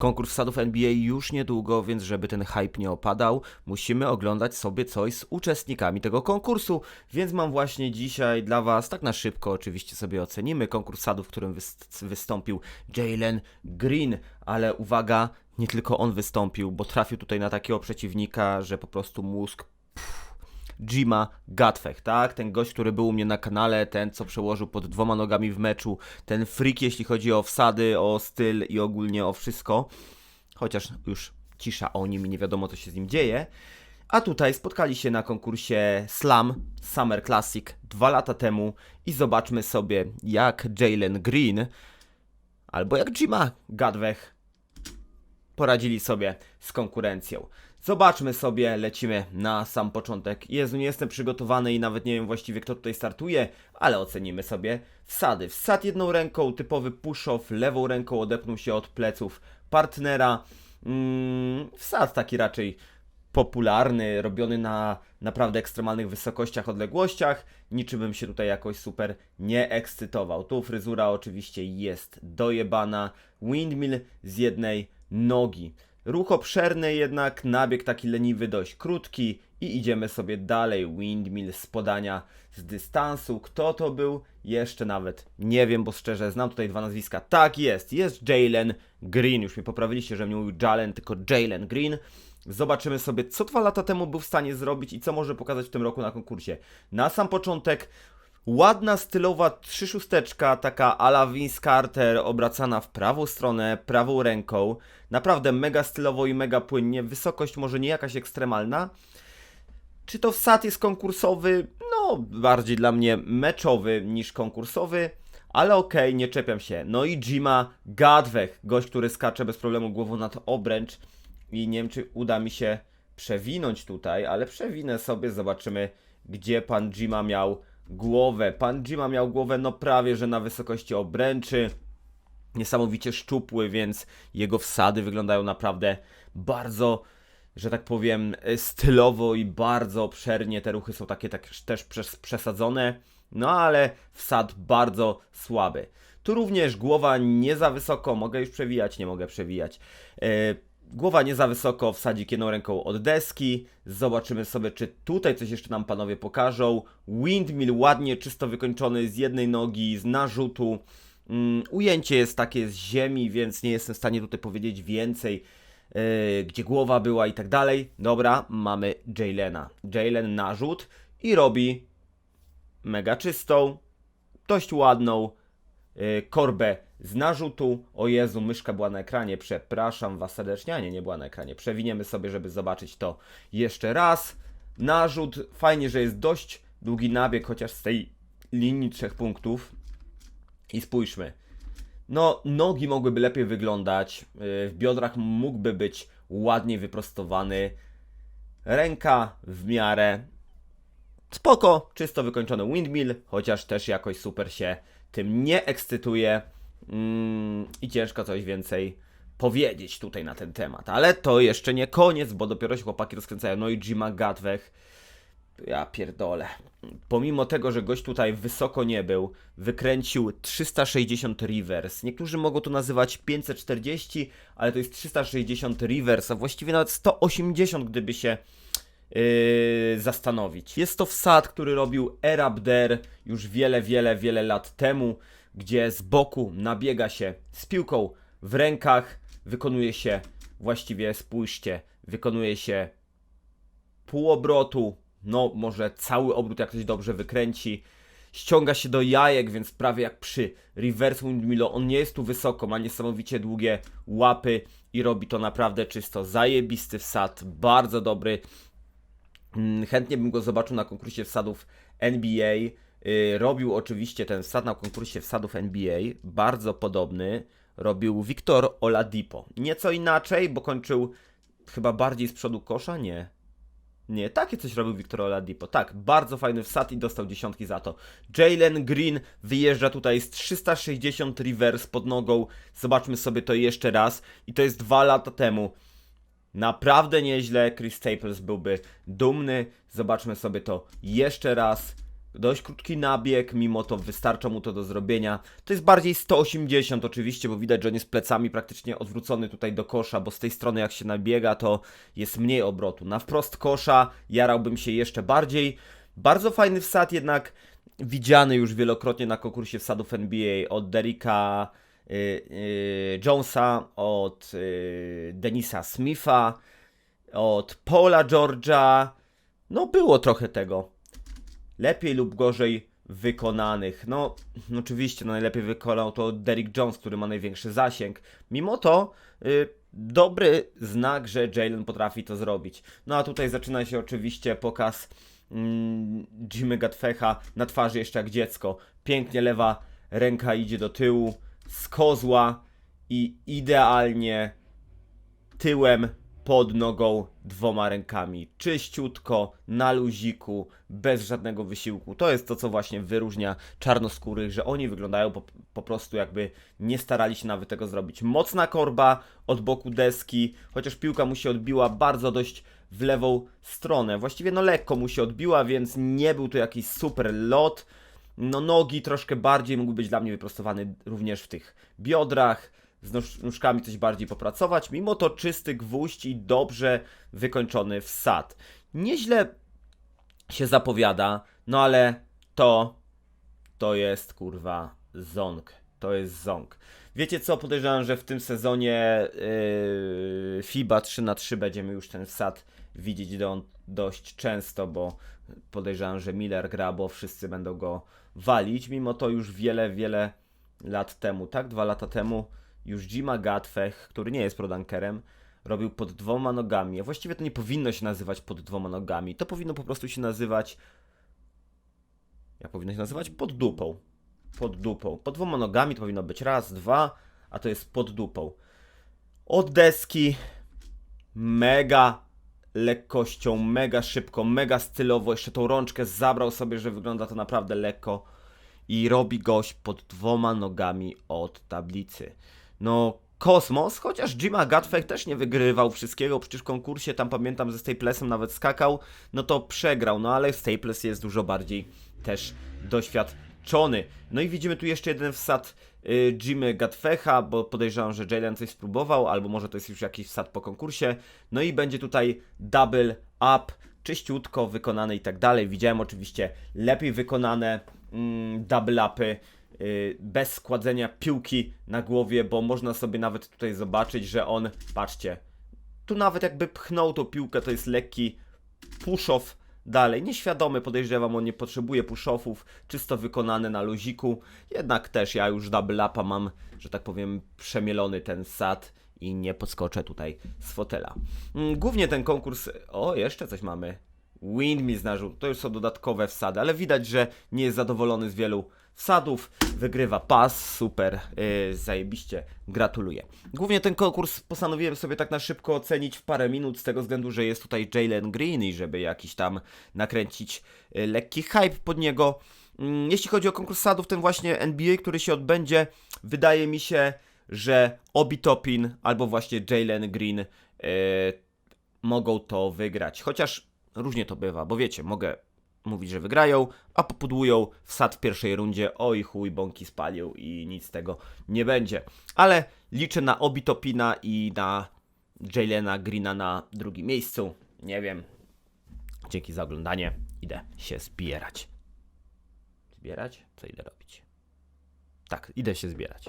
Konkurs wsadów NBA już niedługo, więc żeby ten hype nie opadał, musimy oglądać sobie coś z uczestnikami tego konkursu. Więc mam właśnie dzisiaj dla Was, tak na szybko oczywiście sobie ocenimy konkurs wsadów, w którym wys- wystąpił Jalen Green. Ale uwaga, nie tylko on wystąpił, bo trafił tutaj na takiego przeciwnika, że po prostu mózg Jima Gatwech, tak? Ten gość, który był u mnie na kanale, ten co przełożył pod dwoma nogami w meczu, ten freak jeśli chodzi o wsady, o styl i ogólnie o wszystko. Chociaż już cisza o nim i nie wiadomo co się z nim dzieje. A tutaj spotkali się na konkursie Slam Summer Classic dwa lata temu i zobaczmy sobie jak Jalen Green albo jak Jima Gadwech poradzili sobie z konkurencją. Zobaczmy sobie, lecimy na sam początek. Jezu, nie jestem przygotowany i nawet nie wiem właściwie kto tutaj startuje, ale ocenimy sobie wsady. Wsad jedną ręką, typowy push-off, lewą ręką odepnął się od pleców partnera. Mm, wsad taki raczej popularny, robiony na naprawdę ekstremalnych wysokościach, odległościach. Niczym bym się tutaj jakoś super nie ekscytował. Tu fryzura oczywiście jest dojebana. Windmill z jednej nogi. Ruch obszerny, jednak nabieg taki leniwy, dość krótki i idziemy sobie dalej. Windmill z podania z dystansu. Kto to był? Jeszcze nawet nie wiem, bo szczerze znam tutaj dwa nazwiska. Tak jest, jest Jalen Green. Już mi poprawiliście, że mnie mówił Jalen, tylko Jalen Green. Zobaczymy sobie, co dwa lata temu był w stanie zrobić i co może pokazać w tym roku na konkursie. Na sam początek Ładna, stylowa trzyszusteczka, taka ala Vince Carter, obracana w prawą stronę, prawą ręką. Naprawdę mega stylowo i mega płynnie. Wysokość może nie jakaś ekstremalna. Czy to wsad jest konkursowy? No, bardziej dla mnie meczowy niż konkursowy. Ale okej, nie czepiam się. No i Jima Gadwech, gość, który skacze bez problemu głową nad obręcz. I nie wiem, czy uda mi się przewinąć tutaj, ale przewinę sobie, zobaczymy, gdzie pan Jima miał głowę. Pan Jima miał głowę no prawie, że na wysokości obręczy. Niesamowicie szczupły, więc jego wsady wyglądają naprawdę bardzo, że tak powiem, e, stylowo i bardzo obszernie. Te ruchy są takie tak, też przes- przesadzone, no ale wsad bardzo słaby. Tu również głowa nie za wysoko, mogę już przewijać, nie mogę przewijać. E, Głowa nie za wysoko, wsadzik jedną ręką od deski. Zobaczymy sobie, czy tutaj coś jeszcze nam panowie pokażą. Windmill ładnie, czysto wykończony z jednej nogi, z narzutu. Mm, ujęcie jest takie z ziemi, więc nie jestem w stanie tutaj powiedzieć więcej, yy, gdzie głowa była i tak dalej. Dobra, mamy Jalena. Jalen narzut i robi mega czystą, dość ładną korbę z narzutu. O Jezu, myszka była na ekranie, przepraszam was serdecznie, a nie, nie była na ekranie. Przewiniemy sobie, żeby zobaczyć to jeszcze raz. Narzut, fajnie, że jest dość długi nabieg, chociaż z tej linii trzech punktów. I spójrzmy. No, nogi mogłyby lepiej wyglądać, yy, w biodrach mógłby być ładniej wyprostowany. Ręka w miarę spoko, czysto wykończony windmill, chociaż też jakoś super się tym nie ekscytuje mm, i ciężko coś więcej powiedzieć tutaj na ten temat. Ale to jeszcze nie koniec, bo dopiero się chłopaki rozkręcają. No i Jima Gatwech, ja pierdolę. Pomimo tego, że gość tutaj wysoko nie był, wykręcił 360 reverse. Niektórzy mogą to nazywać 540, ale to jest 360 reverse, a właściwie nawet 180, gdyby się yy, zastanowić. Jest to wsad, który robił Erabder już wiele, wiele, wiele lat temu, gdzie z boku nabiega się z piłką w rękach, wykonuje się właściwie, spójrzcie, wykonuje się pół obrotu, no może cały obrót jak ktoś dobrze wykręci. Ściąga się do jajek, więc prawie jak przy reverse windmillu, on nie jest tu wysoko, ma niesamowicie długie łapy i robi to naprawdę czysto. Zajebisty wsad, bardzo dobry. Mm, Chętnie bym go zobaczył na konkursie wsadów NBA. Yy, Robił oczywiście ten wsad na konkursie wsadów NBA, bardzo podobny. Robił Wiktor Oladipo. Nieco inaczej, bo kończył chyba bardziej z przodu kosza, nie. Nie, takie coś robił Wiktor Oladipo. Tak, bardzo fajny wsad i dostał dziesiątki za to. Jalen Green wyjeżdża tutaj z 360 reverse pod nogą. Zobaczmy sobie to jeszcze raz. I to jest dwa lata temu. Naprawdę nieźle. Chris Staples byłby dumny. Zobaczmy sobie to jeszcze raz. dość krótki nabieg, mimo to wystarcza mu to do zrobienia. To jest bardziej 180 oczywiście, bo widać, że on jest plecami praktycznie odwrócony tutaj do kosza, bo z tej strony jak się nabiega, to jest mniej obrotu. Na wprost kosza jarałbym się jeszcze bardziej. Bardzo fajny wsad jednak, widziany już wielokrotnie na konkursie wsadów NBA od Derricka y, Jonesa, od y, Denisa Smitha, od Paula George'a. No było trochę tego lepiej lub gorzej wykonanych. No, oczywiście, no najlepiej wykonał to Derrick Jones, który ma największy zasięg. Mimo to y, dobry znak, że Jalen potrafi to zrobić. No a tutaj zaczyna się oczywiście pokaz mm, Jimmy Gatfecha na twarzy jeszcze jak dziecko. Pięknie lewa ręka idzie do tyłu, z kozła i idealnie tyłem pod nogą dwoma rękami. Czyściutko, na luziku, bez żadnego wysiłku. To jest to, co właśnie wyróżnia czarnoskórych, że oni wyglądają po, po prostu jakby nie starali się nawet tego zrobić. Mocna korba od boku deski, chociaż piłka mu się odbiła bardzo dość w lewą stronę. Właściwie no lekko mu się odbiła, więc nie był to jakiś super lot. No nogi troszkę bardziej mógł być dla mnie wyprostowany również w tych biodrach z nóż, nóżkami coś bardziej popracować. Mimo to czysty gwóźdź i dobrze wykończony wsad. Nieźle się zapowiada, no ale to to jest kurwa ząg. To jest ząg. Wiecie co? Podejrzewam, że w tym sezonie yy, FIBA 3 na 3 będziemy już ten wsad widzieć do, dość często, bo podejrzewam, że Miller gra, bo wszyscy będą go walić. Mimo to już wiele, wiele lat temu, tak? Dwa lata temu już Jima Gatfech, który nie jest prodankerem, robił pod dwoma nogami. A właściwie to nie powinno się nazywać pod dwoma nogami. To powinno po prostu się nazywać. Jak powinno się nazywać? Pod dupą. Pod dupą. Pod dwoma nogami to powinno być raz, dwa, a to jest pod dupą. Od deski mega lekkością, mega szybko, mega stylowo. Jeszcze tą rączkę zabrał sobie, że wygląda to naprawdę lekko. I robi gość pod dwoma nogami od tablicy. No, kosmos, chociaż Jima Gatfek też nie wygrywał wszystkiego, przecież w konkursie tam pamiętam ze Staplesem nawet skakał, no to przegrał, no ale Staples jest dużo bardziej też doświadczony. No i widzimy tu jeszcze jeden wsad Jimmy Gatfecha, bo podejrzewam, że Jalen coś spróbował, albo może to jest już jakiś wsad po konkursie. No i będzie tutaj double up, czyściutko wykonane i tak dalej. Widziałem oczywiście lepiej wykonane mm, double upy y, bez składzenia piłki na głowie, bo można sobie nawet tutaj zobaczyć, że on, patrzcie, tu nawet jakby pchnął tą piłkę, to jest lekki push-off dalej. Nieświadomy podejrzewam, on nie potrzebuje push-offów, czysto wykonane na luziku. Jednak też ja już double upa mam, że tak powiem, przemielony ten sad i nie podskoczę tutaj z fotela. Mm, Głównie ten konkurs... O, jeszcze coś mamy. Windmill z narzut, to już są dodatkowe wsady, ale widać, że nie jest zadowolony z wielu wsadów. Wygrywa pas, super, yy, zajebiście, gratuluję. Głównie ten konkurs postanowiłem sobie tak na szybko ocenić w parę minut, z tego względu, że jest tutaj Jalen Green i żeby jakiś tam nakręcić yy, lekki hype pod niego. Mm, Jeśli chodzi o konkurs sadów, ten właśnie NBA, który się odbędzie, wydaje mi się, że Obi Topin albo właśnie Jalen Green yy, mogą to wygrać. Chociaż różnie to bywa, bo wiecie, mogę mówić, że wygrają, a popudłują wsad w pierwszej rundzie, oj chuj, bąki spalił i nic z tego nie będzie. Ale liczę na Obi Topina i na Jalena Greena na drugim miejscu. Nie wiem. Dzięki za oglądanie. Idę się zbierać. Zbierać? Co idę robić? Tak, idę się zbierać.